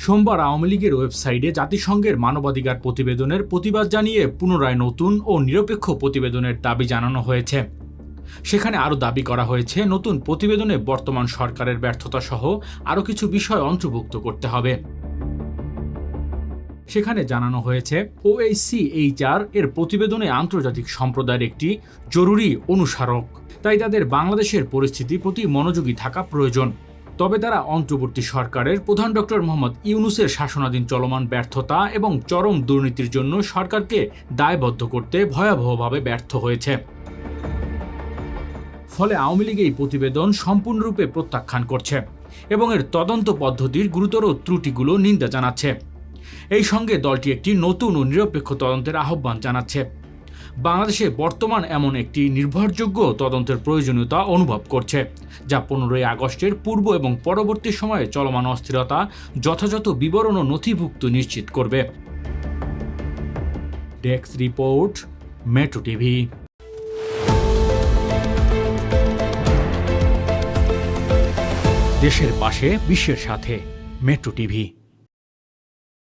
সোমবার আওয়ামী লীগের ওয়েবসাইটে জাতিসংঘের মানবাধিকার প্রতিবেদনের প্রতিবাদ জানিয়ে পুনরায় নতুন ও নিরপেক্ষ প্রতিবেদনের দাবি জানানো হয়েছে। সেখানে আরও দাবি করা হয়েছে, নতুন প্রতিবেদনে বর্তমান সরকারের ব্যর্থতা সহ আরও কিছু বিষয় অন্তর্ভুক্ত করতে হবে। সেখানে জানানো হয়েছে ওএইচসিএইচআর এর প্রতিবেদনে আন্তর্জাতিক সম্প্রদায়ের একটি জরুরি অনুস্মারক তাই তাদের বাংলাদেশের পরিস্থিতির প্রতি মনোযোগী থাকা প্রয়োজন। তবে তারা অন্তর্বর্তী সরকারের প্রধান ডক্টর মোহাম্মদ ইউনুসের শাসনাধীন চলমান ব্যর্থতা এবং চরম দুর্নীতির জন্য সরকারকে দায়বদ্ধ করতে ভয়াবহভাবে ব্যর্থ হয়েছে। ফলে আওয়ামী লীগ এই প্রতিবেদন সম্পূর্ণরূপে প্রত্যাখ্যান করছে এবং এর তদন্ত পদ্ধতির গুরুতর ত্রুটিগুলো নিন্দা জানাচ্ছে। এই সঙ্গে দলটি একটি নতুন ও নিরপেক্ষ তদন্তের আহ্বান জানাচ্ছে। বাংলাদেশে বর্তমান এমন একটি নির্ভরযোগ্য তদন্তের প্রয়োজনীয়তা অনুভব করছে, যা পনেরোই আগস্টের পূর্ব এবং পরবর্তী সময়ে চলমান অস্থিরতা, যথাযথ বিবরণ ও নথিভুক্ত নিশ্চিত করবে। Desk report, metro TV. দেশের পাশে, বিশ্বের সাথে, মেট্রো টিভি।